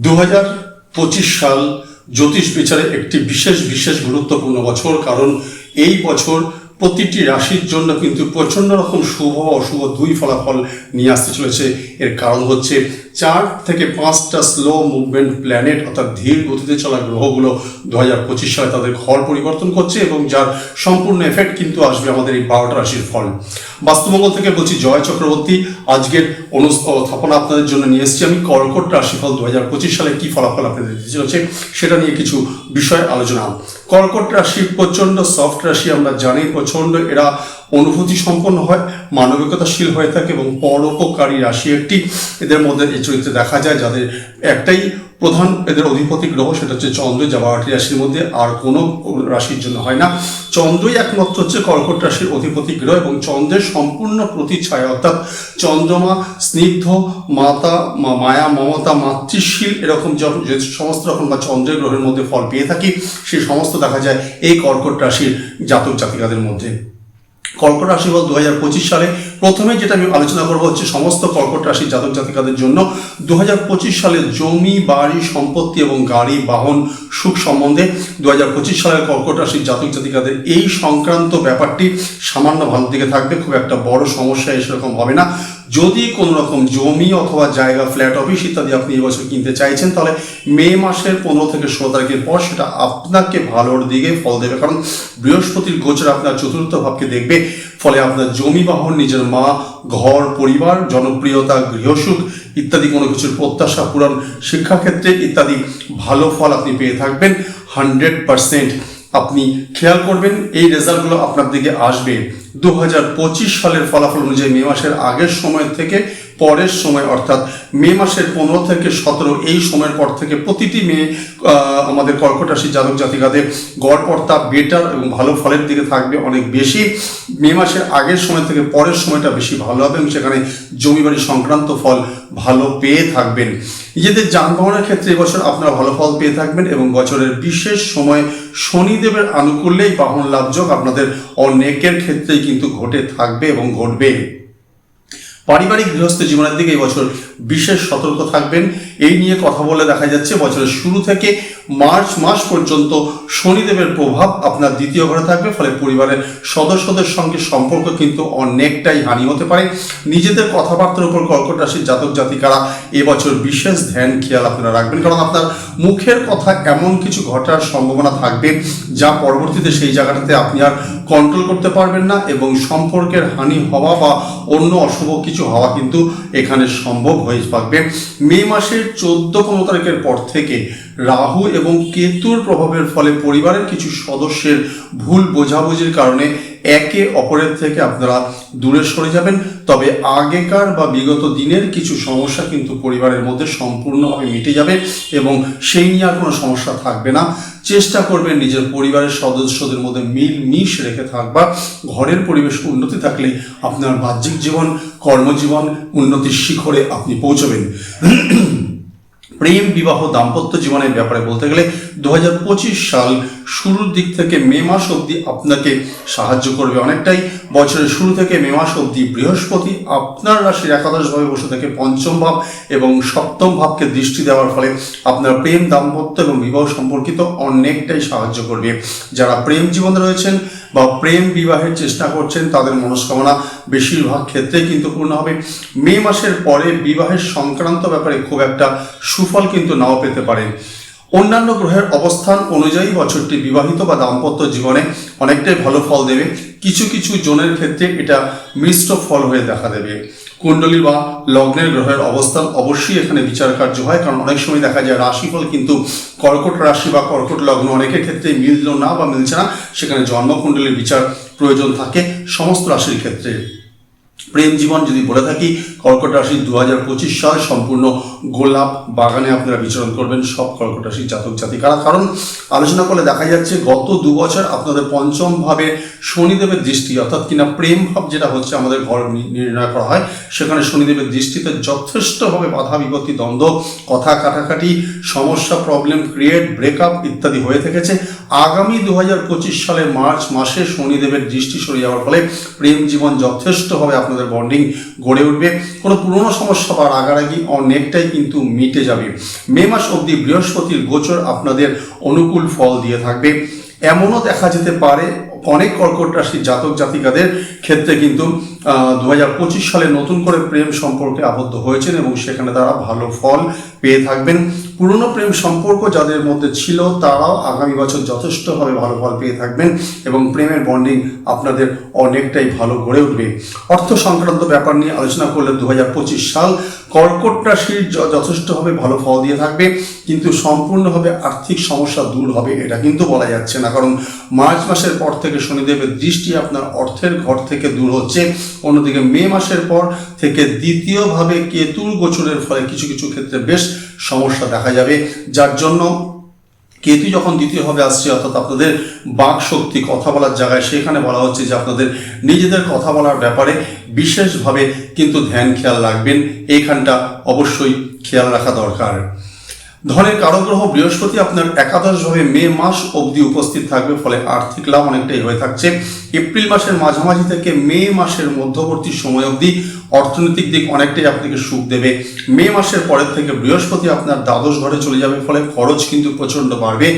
দু হাজার পঁচিশ সাল জ্যোতিষ বিচারে একটি বিশেষ বিশেষ গুরুত্বপূর্ণ বছর। কারণ এই বছর প্রতিটি রাশির জন্য কিন্তু প্রচণ্ড রকম শুভ অশুভ দুই ফলাফল নিয়ে আসতে চলেছে। এর কারণ হচ্ছে চার থেকে পাঁচটা স্লো মুভমেন্ট প্ল্যানেট অর্থাৎ ধীর গতিতে চলা গ্রহগুলো দু হাজার পঁচিশ সালে তাদের ঘর পরিবর্তন করছে এবং যার সম্পূর্ণ এফেক্ট কিন্তু আসবে আমাদের এই বারোটা রাশির ফল। বাস্তুমঙ্গল থেকে বলছি জয় চক্রবর্তী। আজকের অনুস্থাপনা আপনাদের জন্য নিয়ে এসেছি আমি। কর্কট রাশিফল দু হাজার পঁচিশ সালে কি ফলাফল আপনাদের দিতে চলেছে সেটা নিয়ে কিছু বিষয় আলোচনা। কর্কট রাশি প্রচণ্ড সফট রাশি আমরা জানি, প্রচণ্ড এরা অনুভূতি সম্পন্ন হয়, মানবিকতাশীল হয়ে থাকে এবং পরোপকারী রাশি একটি এদের মধ্যে এই চরিত্রে দেখা যায়, যাদের একটাই প্রধান এদের অধিপতি গ্রহ, সেটা হচ্ছে চন্দ্র। যা বারোটি রাশির মধ্যে আর কোনো রাশির জন্য হয় না। চন্দ্রই একমাত্র হচ্ছে কর্কট রাশির অধিপতি গ্রহ এবং চন্দ্রের সম্পূর্ণ প্রতিচ্ছায়া অর্থাৎ চন্দ্রমা স্নিগ্ধ, মাতা মায়া, মমতা, মাতৃশীল, এরকম যে সমস্ত রকম বা চন্দ্রের গ্রহের মধ্যে ফল পেয়ে থাকি সেই সমস্ত দেখা যায় এই কর্কট রাশির জাতক জাতিকাদের মধ্যে। কর্কট রাশি বল দু হাজার পঁচিশ সালে। প্রথমে যেটা আমি আলোচনা করব হচ্ছে সমস্ত কর্কট রাশির জাতক জাতিকাদের জন্য। দু হাজার পঁচিশ সালে জমি, বাড়ি, সম্পত্তি এবং গাড়ি, বাহন, সুখ সম্বন্ধে দু হাজার পঁচিশ সালের কর্কট রাশির জাতক জাতিকাদের এই সংক্রান্ত ব্যাপারটি সামান্য ভালো দিকে থাকবে। খুব একটা বড় সমস্যা সেরকম হবে না। যদি কোনো রকম জমি অথবা জায়গা ফ্ল্যাট অফিস ইত্যাদি আপনি এবছর কিনতে চাইছেন, তাহলে মে মাসের পনেরো থেকে ষোলো তারিখের পর সেটা আপনাকে ভালোর দিকে ফল দেবে। কারণ বৃহস্পতির গোচর আপনার চতুর্থ ভাবকে দেখবে। ফলে আপনার জমি বাহন, নিজের মা, ঘর, পরিবার, জনপ্রিয়তা, গৃহসুখ ইত্যাদি কোনো কিছুর প্রত্যাশা পূরণ, শিক্ষাক্ষেত্রে ইত্যাদি ভালো ফল আপনি পেয়ে থাকবেন। হান্ড্রেড পারসেন্ট আপনি খেয়াল করবেন, এই রেজাল্টগুলো আপনার দিকে আসবে। দু হাজার পঁচিশ সালের ফলাফল অনুযায়ী মে মাসের আগের সময় থেকে পরের সময়, অর্থাৎ মে মাসের পনেরো থেকে সতেরো, এই সময়ের পর থেকে প্রতিটি মেয়ে আমাদের কর্কট রাশি জাতক জাতিকাদের গড়পর্তা বেটার এবং ভালো ফলের দিকে থাকবে অনেক বেশি। মে মাসের আগের সময় থেকে পরের সময়টা বেশি ভালো হবে এবং সেখানে জমি বাড়ি সংক্রান্ত ফল ভালো পেয়ে থাকবেন। নিজেদের যানবাহনের ক্ষেত্রে এবছর আপনারা ভালো ফল পেয়ে থাকবেন এবং বছরের বিশেষ সময় শনিদেবের আনুকূল্যেই বাহন লাভযোগ আপনাদের অনেকের ক্ষেত্রেই কিন্তু ঘটে থাকবে এবং ঘটবে। পারিবারিক গৃহস্থ জীবনের দিকে এই বছর বিশেষ সতর্ক থাকবেন। এই নিয়ে কথা বলে দেখা যাচ্ছে, বছরের শুরু থেকে মার্চ মাস পর্যন্ত শনিদেবের প্রভাব আপনার দ্বিতীয় ঘরে থাকবে, ফলে পরিবারের সদস্যদের সঙ্গে সম্পর্ক কিন্তু অনেকটাই হানি হতে পারে। নিজেদের কথাবার্তার উপর কর্কট রাশির জাতক জাতিকারা এবছর বিশেষ ধ্যান, খেয়াল আপনারা রাখবেন। কারণ আপনার মুখের কথা এমন কিছু ঘটার সম্ভাবনা থাকবে যা পরবর্তীতে সেই জায়গাটাতে আপনি আর কন্ট্রোল করতে পারবেন না এবং সম্পর্কের হানি হওয়া বা অন্য অশুভ কিছু হওয়া কিন্তু এখানে সম্ভব হয়ে থাকবে মে মাসের চোদ্দ পনেরো তারিখের পর থেকে রাহু এবং কেতুর প্রভাবের ফলে পরিবারের কিছু সদস্যের ভুল বোঝাবুঝির কারণে একে অপরের থেকে আপনারা দূরে সরে যাবেন। তবে আগেকার বা বিগত দিনের কিছু সমস্যা কিন্তু পরিবারের মধ্যে সম্পূর্ণভাবে মিটে যাবে এবং সেই নিয়ে আর কোনো সমস্যা থাকবে না। চেষ্টা করবেন নিজের পরিবারের সদস্যদের মধ্যে মিল মিশ রেখে থাকবা। ঘরের পরিবেশ উন্নতি থাকলে আপনার বাহ্যিক জীবন, কর্মজীবন উন্নতির শিখরে আপনি পৌঁছবেন। প্রেম বিবাহ দাম্পত্য জীবনের ব্যাপারে বলতে গেলে দু হাজার পঁচিশ সাল শুরুর দিক থেকে মে মাস অবধি আপনাকে সাহায্য করবে। অনেকটাই বছরের শুরু থেকে মে মাস অবধি বৃহস্পতি আপনার রাশির একাদশভাবে বসে থেকে। পঞ্চম ভাব এবং সপ্তম ভাবকে দৃষ্টি দেওয়ার ফলে আপনার প্রেম দাম্পত্য এবং বিবাহ সম্পর্কিত অনেকটাই সাহায্য করবে। যারা প্রেম জীবনে রয়েছেন বা প্রেম বিবাহের চেষ্টা করছেন, তাদের মনস্কামনা বেশিরভাগ ক্ষেত্রে কিন্তু পূর্ণ হবে। মে মাসের পরে বিবাহের সংক্রান্ত ব্যাপারে খুব একটা সুফল কিন্তু নাও পেতে পারেন। অন্যান্য গ্রহের অবস্থান অনুযায়ী বছরটি বিবাহিত বা দাম্পত্য জীবনে অনেকটাই ভালো ফল দেবে। কিছু কিছু জনের ক্ষেত্রে এটা মিশ্র ফল হয়ে দেখা দেবে। কুণ্ডলী বা লগ্নের গ্রহের অবস্থান অবশ্যই এখানে বিচার কার্য হয়, কারণ অনেক সময় দেখা যায় রাশিফল কিন্তু কর্কট রাশি বা কর্কট লগ্ন অনেকের ক্ষেত্রে মিলল না বা মিলছে না। সেখানে জন্মকুণ্ডলীর বিচার প্রয়োজন থাকে, সমস্ত রাশির ক্ষেত্রে। প্রেম জীবন যদি বলে থাকি কর্কট রাশি দু হাজার পঁচিশ সাল সম্পূর্ণ গোলাপ বাগানে আপনারা বিচরণ করবেন সব কর্কট রাশির জাতক জাতিকারা। কারণ আলোচনা করলে দেখা যাচ্ছে গত দু বছর আপনাদের পঞ্চম ভাবে শনিদেবের দৃষ্টি, অর্থাৎ কিনা প্রেম ভাব যেটা হচ্ছে আমাদের ঘর নির্ণয় করা হয়, সেখানে শনিদেবের দৃষ্টিতে যথেষ্টভাবে বাধা বিপত্তি, দ্বন্দ্ব, কথা কাটাকাটি, সমস্যা প্রবলেম ক্রিয়েট ব্রেকআপ ইত্যাদি হয়ে থেকেছে। আগামী দু হাজার পঁচিশ সালের মার্চ মাসে শনিদেবের দৃষ্টি সরে যাওয়ার ফলে প্রেম জীবন যথেষ্টভাবে আপনাদের বন্ডিং গড়ে উঠবে। কোনো পুরনো সমস্যা বা রাগারাগি অনেকটাই কিন্তু মিটে যাবে। মে মাস অবধি বৃহস্পতির গোচর আপনাদের অনুকূল ফল দিয়ে থাকবে। এমনও দেখা যেতে পারে অনেক কর্কট রাশির জাতক জাতিকাদের ক্ষেত্রে কিন্তু দু হাজার পঁচিশ সালে নতুন করে প্রেম সম্পর্কে আবদ্ধ হয়েছেন এবং সেখানে তারা ভালো ফল পেয়ে থাকবেন। পুরনো প্রেম সম্পর্ক যাদের মধ্যে ছিল, তারাও আগামী বছর যথেষ্টভাবে ভালো ফল পেয়ে থাকবেন এবং প্রেমের বন্ডিং আপনাদের অনেকটাই ভালো গড়ে উঠবে। অর্থ সংক্রান্ত ব্যাপার নিয়ে আলোচনা করলে দু হাজার পঁচিশ সাল কর্কট রাশির যথেষ্টভাবে ভালো ফল দিয়ে থাকবে, কিন্তু সম্পূর্ণভাবে আর্থিক সমস্যা দূর হবে, এটা কিন্তু বলা যাচ্ছে না। কারণ মার্চ মাসের পর থেকে শনিদেবের দৃষ্টি আপনার অর্থের ঘর থেকে দূর হচ্ছে। অন্যদিকে মে মাসের পর থেকে দ্বিতীয়ভাবে কেতুর গোচরের ফলে কিছু কিছু ক্ষেত্রে বেশ সমস্যা দেখা যাবে। যার জন্য কেতু যখন দ্বিতীয়ভাবে আসছে, অর্থাৎ আপনাদের বাক শক্তি কথা বলার জায়গায় সেখানে বলা হচ্ছে যে আপনাদের নিজেদের কথা বলার ব্যাপারে বিশেষভাবে কিন্তু ধ্যান খেয়াল রাখবেন। এইখানটা অবশ্যই খেয়াল রাখা দরকার। ধনের কারগ্রহ বৃহস্পতি আপনার একাদশ একাদশভাবে মে মাস অবধি উপস্থিত থাকবে, ফলে আর্থিক লাভ অনেকটাই হয়ে থাকছে। এপ্রিল মাসের মাঝামাঝি থেকে মে মাসের মধ্যবর্তী সময় অবধি অর্থনৈতিক দিক অনেকটাই আপনাকে সুখ দেবে। মে মাসের পরের থেকে বৃহস্পতি আপনার দ্বাদশ ঘরে চলে যাবে, ফলে খরচ কিন্তু প্রচণ্ড বাড়বে।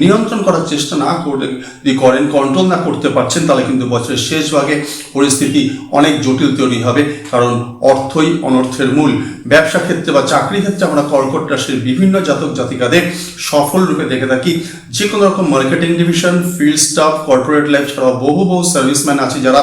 নিয়ন্ত্রণ করার চেষ্টা না করে যদি করেন কন্ট্রোল না করতে পারছেন, তাহলে কিন্তু বছরের শেষ ভাগে পরিস্থিতি অনেক জটিল তৈরি হবে, কারণ অর্থই অনর্থের মূল। ব্যবসা ক্ষেত্রে বা চাকরি ক্ষেত্রে আমরা কর্কট রাশির বিভিন্ন জাতক জাতিকাদের সফল রূপে দেখে থাকি। যে কোনো রকম marketing division field staff corporate life ছাড়াও বহু বহু সার্ভিসম্যান আছে যারা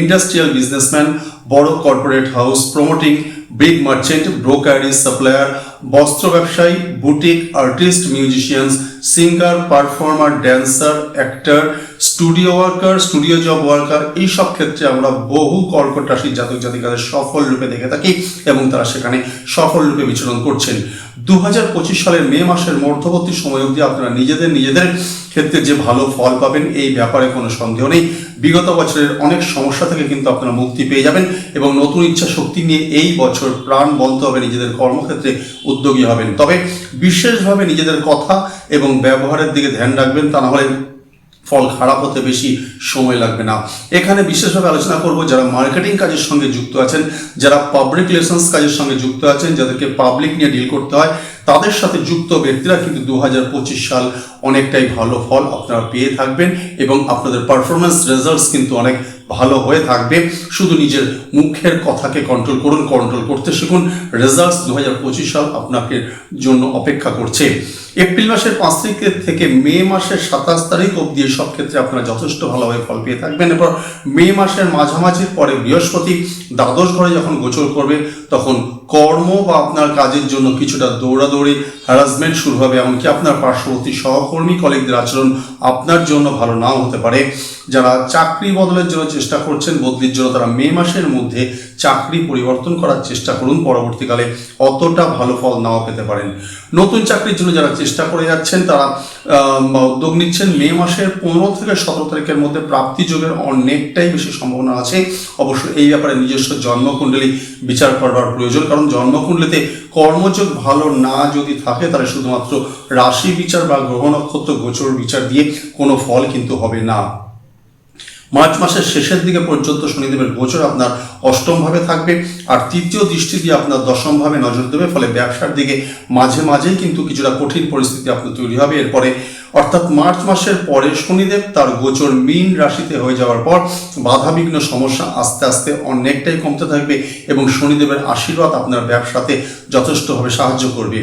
ইন্ডাস্ট্রিয়াল বিজনেসম্যান বড় corporate house promoting big merchant brokerage supplier বস্ত্র ব্যবসায়ী boutique artist musicians singer performer dancer actor studio worker studio job worker এই সব ক্ষেত্রে আমরা বহু কর্কট রাশির জাতক জাতিকাদের সফল রূপে দেখে থাকি এবং তারা সেখানে সফল রূপে বিচরণ করছেন। দু হাজার পঁচিশ সালের মে মাসের মধ্যবর্তী সময় অবধি আপনারা নিজেদের নিজেদের ক্ষেত্রে যে ভালো ফল পাবেন, এই ব্যাপারে কোনো সন্দেহ নেই। বিগত বছরের অনেক সমস্যা থেকে কিন্তু আপনারা মুক্তি পেয়ে যাবেন এবং নতুন ইচ্ছা শক্তি নিয়ে এই বছর প্রাণ বলতে হবে নিজেদের কর্মক্ষেত্রে উদ্যোগী হবেন। তবে বিশেষভাবে নিজেদের কথা এবং ব্যবহারের দিকে ধ্যান রাখবেন, তা না হলে ফল খারাপ হতে বেশি সময় লাগবে না। এখানে বিশেষভাবে আলোচনা করব যারা মার্কেটিং কাজের সঙ্গে যুক্ত আছেন, যারা পাবলিক রিলেশনস কাজের সঙ্গে যুক্ত আছেন, যাদেরকে পাবলিক নিয়ে ডিল করতে হয় তাদের সাথে যুক্ত ব্যক্তিরা কিন্তু দু হাজার পঁচিশ সাল অনেকটাই ভালো ফল আপনারা পেয়ে থাকবেন এবং আপনাদের পারফরমেন্স রেজাল্টস কিন্তু অনেক ভালো হয়ে থাকবে। শুধু নিজের মুখের কথাকে কন্ট্রোল করুন কন্ট্রোল করতে শিখুন। রেজাল্টস দু হাজার পঁচিশ সাল আপনাকে জন্য অপেক্ষা করছে। এপ্রিল মাসের পাঁচ তারিখের থেকে মে মাসের সাতাশ তারিখ অবধি সব ক্ষেত্রে আপনারা যথেষ্ট ভালোভাবে ফল পেয়ে থাকবেন। এরপর মে মাসের মাঝামাঝির পরে বৃহস্পতি দ্বাদশ ঘরে যখন গোচর করবে, তখন কর্ম বা আপনার কাজের জন্য কিছুটা দৌড়াদৌড়ি হ্যারাসমেন্ট শুরু হবে, এমনকি আপনার পার্শ্ববর্তী সহকর্মী কলিগদের আচরণ আপনার জন্য ভালো নাও হতে পারে। যারা চাকরি বদলের জন্য চেষ্টা করছেন, বদলির জন্য তারা মে মাসের মধ্যে চাকরি পরিবর্তন করার চেষ্টা করুন। পরবর্তীকালে অতটা ভালো ফল নাও পেতে পারেন। নতুন চাকরির জন্য যারা চেষ্টা করে যাচ্ছেন, তারা উদ্যোগ নিচ্ছেন। মে মাসের পনেরো থেকে সতেরো তারিখের মধ্যে প্রাপ্তি যোগের অনেকটাই বেশি সম্ভাবনা আছে। অবশ্য এই ব্যাপারে নিজস্ব জন্মকুণ্ডলী বিচার করবার প্রয়োজন, কারণ জন্মকুণ্ডলিতে কর্মযোগ ভালো না যদি থাকে, তাহলে শুধুমাত্র রাশি বিচার বা গ্রহ নক্ষত্র গোচর বিচার দিয়ে কোনো ফল কিন্তু হবে না। মার্চ মাসের শেষের দিকে পর্যন্ত শনিদেবের গোচর আপনার অষ্টমভাবে থাকবে, আর তৃতীয় দৃষ্টি দিয়ে আপনার দশমভাবে নজর দেবে, ফলে ব্যবসার দিকে মাঝে মাঝেই কিন্তু কিছুটা কঠিন পরিস্থিতি আপনার তৈরি হবে। এরপরে অর্থাৎ মার্চ মাসের পরে শনিদেব তার গোচর মীন রাশিতে হয়ে যাওয়ার পর বাধাবিঘ্ন সমস্যা আস্তে আস্তে অনেকটাই কমতে থাকবে এবং শনিদেবের আশীর্বাদ আপনার ব্যবসাতে যথেষ্টভাবে সাহায্য করবে।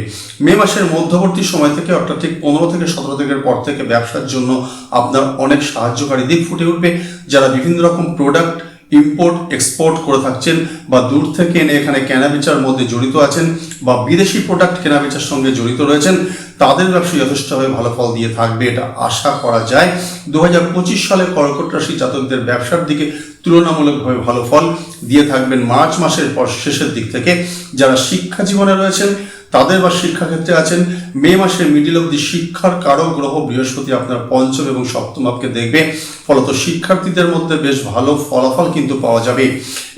মে মাসের মধ্যবর্তী সময় থেকে অর্থাৎ ঠিক পনেরো থেকে সতেরো তারিখের পর থেকে ব্যবসার জন্য আপনার অনেক সাহায্যকারী দিক ফুটে উঠবে। যারা বিভিন্ন রকম প্রোডাক্ট ইম্পোর্ট এক্সপোর্ট করে থাকছেন বা দূর থেকে এনে এখানে কেনাবেচার মধ্যে জড়িত আছেন বা বিদেশি প্রোডাক্ট কেনাবেচার সঙ্গে জড়িত রয়েছেন তাদের ব্যবসা যথেষ্টভাবে ভালো ফল দিয়ে থাকবে, এটা আশা করা যায়। দু হাজার পঁচিশ সালে কর্কট রাশি জাতকদের ব্যবসার দিকে তুলনামূলকভাবে ভালো ফল দিয়ে থাকবেন মার্চ মাসের পর শেষের দিক থেকে। যারা শিক্ষা জীবনে রয়েছেন, তাদের বা শিক্ষাক্ষেত্রে আছেন, মে মাসের মিডিল অব্দি শিক্ষার কারক গ্রহ বৃহস্পতি আপনার পঞ্চম এবং সপ্তম ভাবকে দেখবে। ফলত শিক্ষার্থীদের মধ্যে বেশ ভালো ফলাফল কিন্তু পাওয়া যাবে।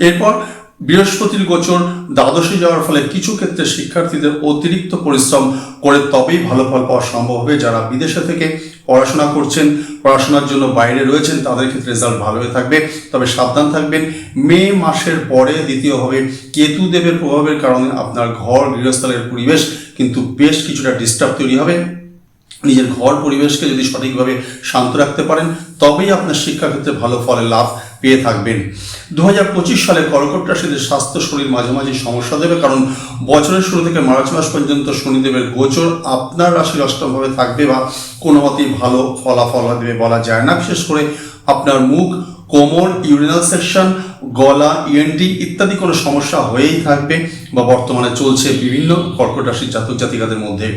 এরপর বৃহস্পতির গোচর দ্বাদশে যাওয়ার ফলে কিছু ক্ষেত্রে শিক্ষার্থীদের অতিরিক্ত পরিশ্রম করে তবেই ভালো ফল পাওয়া সম্ভব হবে। যারা বিদেশে থেকে পড়াশোনা করছেন, পড়াশোনার জন্য বাইরে রয়েছেন, তাদের ক্ষেত্রে রেজাল্ট ভালো হয়ে থাকবে। তবে সাবধান থাকবেন, মে মাসের পরে দ্বিতীয়ভাবে কেতু দেবের প্রভাবের কারণে আপনার ঘর, গৃহস্থলের পরিবেশ কিন্তু বেশ কিছুটা ডিস্টার্ব তৈরি হবে। নিজের ঘর পরিবেশকে যদি সঠিকভাবে শান্ত রাখতে পারেন তবেই আপনার শিক্ষাক্ষেত্রে ভালো ফলের লাভ পেয়ে থাকবেন। দু হাজার পঁচিশ সালে কর্কট রাশিদের স্বাস্থ্য শরীর মাঝে মাঝে সমস্যা দেবে কারণ বছরের শুরু থেকে মার্চ মাস পর্যন্ত শনিদেবের গোচর আপনার রাশির অষ্টমভাবে থাকবে বা কোনো মতেই ভালো ফলাফল দেবে বলা যায় না। বিশেষ করে আপনার মুখ, কোমর ইউরিনাল সেকশন গলা ইএনটি ইত্যাদি কোনো সমস্যা হয়েই থাকবে বা বর্তমানে চলছে বিভিন্ন কর্কট রাশির জাতক জাতিকাদের মধ্যে।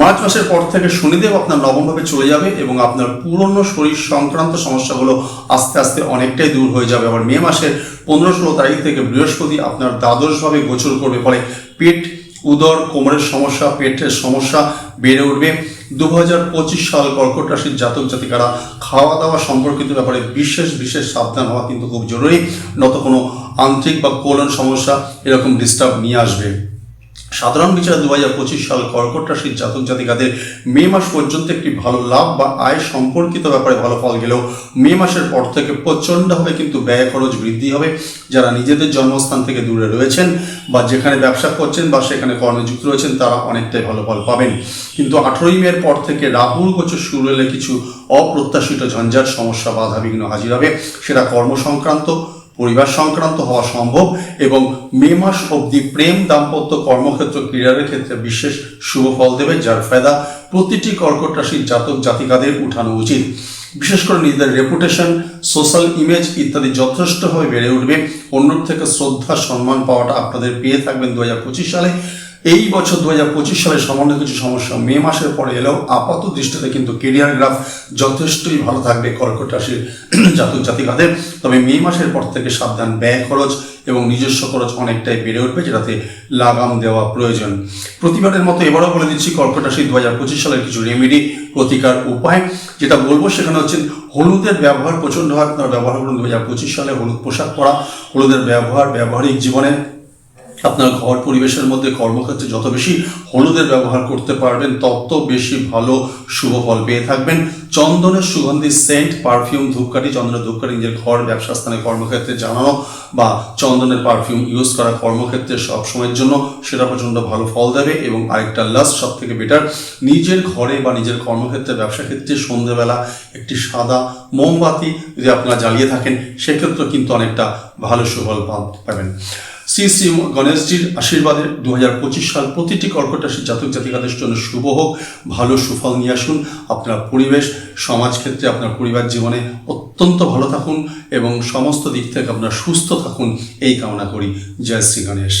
মার্চ মাসের পর থেকে শনিদেব আপনার নবমভাবে চলে যাবে এবং আপনার পুরনো শরীর সংক্রান্ত সমস্যাগুলো আস্তে আস্তে অনেকটাই দূর হয়ে যাবে। আবার মে মাসের পনেরো ষোলো তারিখ থেকে বৃহস্পতি আপনার দ্বাদশভাবে গোচর করবে, ফলে পেট উদর, কোমরের সমস্যা, পেটের সমস্যা বেড়ে উঠবে। দু হাজার পঁচিশ সাল কর্কট রাশির জাতক জাতিকারা খাওয়া দাওয়া সম্পর্কিত ব্যাপারে বিশেষ বিশেষ সাবধান হওয়া কিন্তু খুব জরুরি। নত কোনো আন্তরিক বা কোলন সমস্যা এরকম ডিস্টার্ব নিয়ে আসবে। সাধারণ বিচারে দু হাজার পঁচিশ সাল কর্কট রাশির জাতক জাতিকাদের মে মাস পর্যন্ত একটি ভালো লাভ বা আয় সম্পর্কিত ব্যাপারে ভালো ফল গেলেও মে মাসের পর থেকে প্রচণ্ডভাবে কিন্তু ব্যয় খরচ বৃদ্ধি হবে। যারা নিজেদের জন্মস্থান থেকে দূরে রয়েছেন বা যেখানে ব্যবসা করছেন বা সেখানে কর্মযুক্ত রয়েছেন, তারা অনেকটাই ভালো ফল পাবেন। কিন্তু আঠেরোই মের পর থেকে রাহুর গোচর শুরু হলে কিছু অপ্রত্যাশিত ঝঞ্ঝাট সমস্যা বাধা বিঘ্ন হাজির হবে। সেটা কর্ম সংক্রান্ত পরিবার সংক্রান্ত হওয়া সম্ভব এবং মে মাস অবধি প্রেম, দাম্পত্য কর্মক্ষেত্র, ক্রীড়ার ক্ষেত্রে বিশেষ শুভ ফল দেবে, যার ফায়দা প্রতিটি কর্কট রাশির জাতক জাতিকাদের উঠানো উচিত। বিশেষ করে নিজেদের রেপুটেশন সোশ্যাল ইমেজ ইত্যাদি যথেষ্টভাবে বেড়ে উঠবে। অন্যর থেকে শ্রদ্ধা, সম্মান পাওয়াটা আপনাদের পেয়ে থাকবেন দু হাজার পঁচিশ সালে। এই বছর দু হাজার পঁচিশ সালে সামান্য কিছু সমস্যা মে মাসের পরে এলেও আপাত দৃষ্টিতে কিন্তু কেরিয়ার গ্রাফ যথেষ্টই ভালো থাকবে কর্কট রাশির জাতক জাতিকাদের। তবে মে মাসের পর থেকে সাবধান ব্যয় খরচ এবং নিজস্ব খরচ অনেকটাই বেড়ে উঠবে, যেটাতে লাগাম দেওয়া প্রয়োজন। প্রতিবারের মতো এবারও বলে দিচ্ছি কর্কট রাশি দু হাজার পঁচিশ সালের কিছু রেমেডি প্রতিকার উপায়। যেটা বলব সেখানে হচ্ছে হলুদের ব্যবহার, প্রচণ্ড হয় আপনারা ব্যবহার করুন। দু হাজার পঁচিশ সালে হলুদ পোশাক পরা, হলুদের ব্যবহার, ব্যবহারিক জীবনে আপনার ঘর পরিবেশের মধ্যে কর্মক্ষেত্রে যত বেশি হলুদের ব্যবহার করতে পারবেন, তত বেশি ভালো শুভ ফল পেয়ে থাকবেন। চন্দনের সুগন্ধি সেন্ট পারফিউম ধূপকাঠি, চন্দনের ধূপকাঠি নিজের ঘর, ব্যবসা স্থানে কর্মক্ষেত্রে জানানো বা চন্দনের পারফিউম ইউজ করা কর্মক্ষেত্রে সব সময়ের জন্য সেটা প্রচণ্ড ভালো ফল দেবে এবং আরেকটা লাস্ট সব থেকে বেটার নিজের ঘরে বা নিজের কর্মক্ষেত্রে, ব্যবসা ক্ষেত্রে সন্ধ্যেবেলা একটি সাদা মোমবাতি যদি আপনারা জ্বালিয়ে থাকেন, সেক্ষেত্রেও কিন্তু অনেকটা ভালো সুফল পাবেন। শ্রী শ্রী গণেশজির আশীর্বাদে দু হাজার পঁচিশ সাল প্রতিটি কর্কট রাশির জাতক জাতিকাদের জন্য শুভ হোক, ভালো সুফল নিয়ে আসুন, আপনার পরিবেশ সমাজ ক্ষেত্রে আপনার পরিবার জীবনে অত্যন্ত ভালো থাকুন এবং সমস্ত দিক থেকে আপনার সুস্থ থাকুন, এই কামনা করি। জয় শ্রী গণেশ।